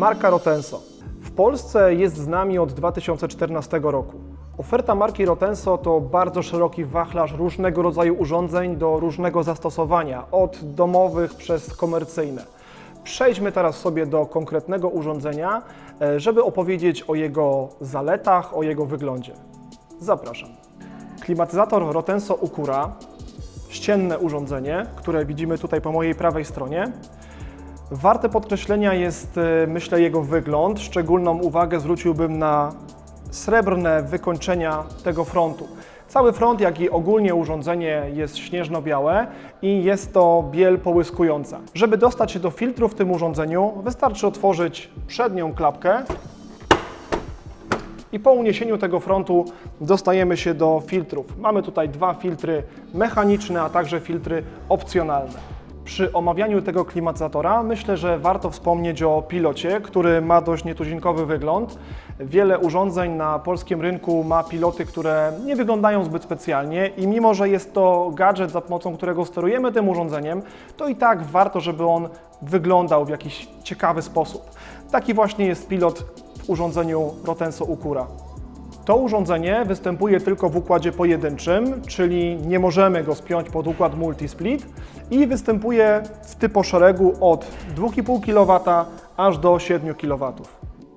Marka Rotenso. W Polsce jest z nami od 2014 roku. Oferta marki Rotenso to bardzo szeroki wachlarz różnego rodzaju urządzeń do różnego zastosowania, od domowych przez komercyjne. Przejdźmy teraz sobie do konkretnego urządzenia, e, żeby opowiedzieć o jego zaletach, o jego wyglądzie. Zapraszam. Klimatyzator Rotenso Ukura, ścienne urządzenie, które widzimy tutaj po mojej prawej stronie. Warte podkreślenia jest, e, myślę, jego wygląd. Szczególną uwagę zwróciłbym na srebrne wykończenia tego frontu. Cały front, jak i ogólnie urządzenie jest śnieżno-białe i jest to biel połyskująca. Żeby dostać się do filtru w tym urządzeniu, wystarczy otworzyć przednią klapkę i po uniesieniu tego frontu dostajemy się do filtrów. Mamy tutaj dwa filtry mechaniczne, a także filtry opcjonalne. Przy omawianiu tego klimatyzatora myślę, że warto wspomnieć o pilocie, który ma dość nietuzinkowy wygląd. Wiele urządzeń na polskim rynku ma piloty, które nie wyglądają zbyt specjalnie i mimo, że jest to gadżet, za pomocą którego sterujemy tym urządzeniem, to i tak warto, żeby on wyglądał w jakiś ciekawy sposób. Taki właśnie jest pilot w urządzeniu Rotenso Ukura. To urządzenie występuje tylko w układzie pojedynczym, czyli nie możemy go spiąć pod układ multisplit i występuje w typoszeregu od 2,5 kW aż do 7 kW.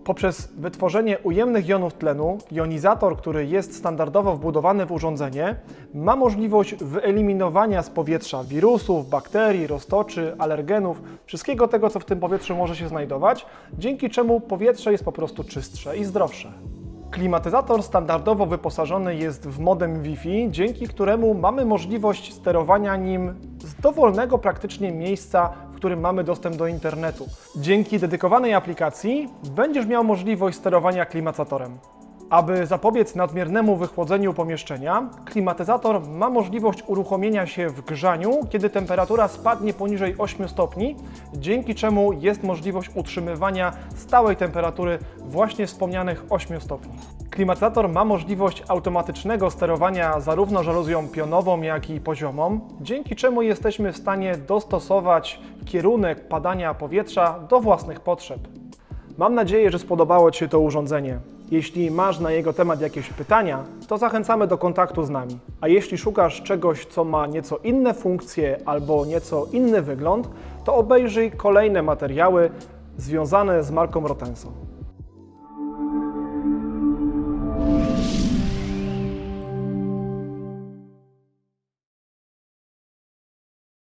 Poprzez wytworzenie ujemnych jonów tlenu, jonizator, który jest standardowo wbudowany w urządzenie, ma możliwość wyeliminowania z powietrza wirusów, bakterii, roztoczy, alergenów, wszystkiego tego, co w tym powietrzu może się znajdować, dzięki czemu powietrze jest po prostu czystsze i zdrowsze. Klimatyzator standardowo wyposażony jest w modem Wi-Fi, dzięki któremu mamy możliwość sterowania nim z dowolnego praktycznie miejsca, w którym mamy dostęp do internetu. Dzięki dedykowanej aplikacji będziesz miał możliwość sterowania klimatyzatorem. Aby zapobiec nadmiernemu wychłodzeniu pomieszczenia, klimatyzator ma możliwość uruchomienia się w grzaniu, kiedy temperatura spadnie poniżej 8 stopni, dzięki czemu jest możliwość utrzymywania stałej temperatury właśnie wspomnianych 8 stopni. Klimatyzator ma możliwość automatycznego sterowania zarówno żaluzją pionową, jak i poziomą, dzięki czemu jesteśmy w stanie dostosować kierunek padania powietrza do własnych potrzeb. Mam nadzieję, że spodobało Ci się to urządzenie. Jeśli masz na jego temat jakieś pytania, to zachęcamy do kontaktu z nami. A jeśli szukasz czegoś, co ma nieco inne funkcje albo nieco inny wygląd, to obejrzyj kolejne materiały związane z marką Rotenso.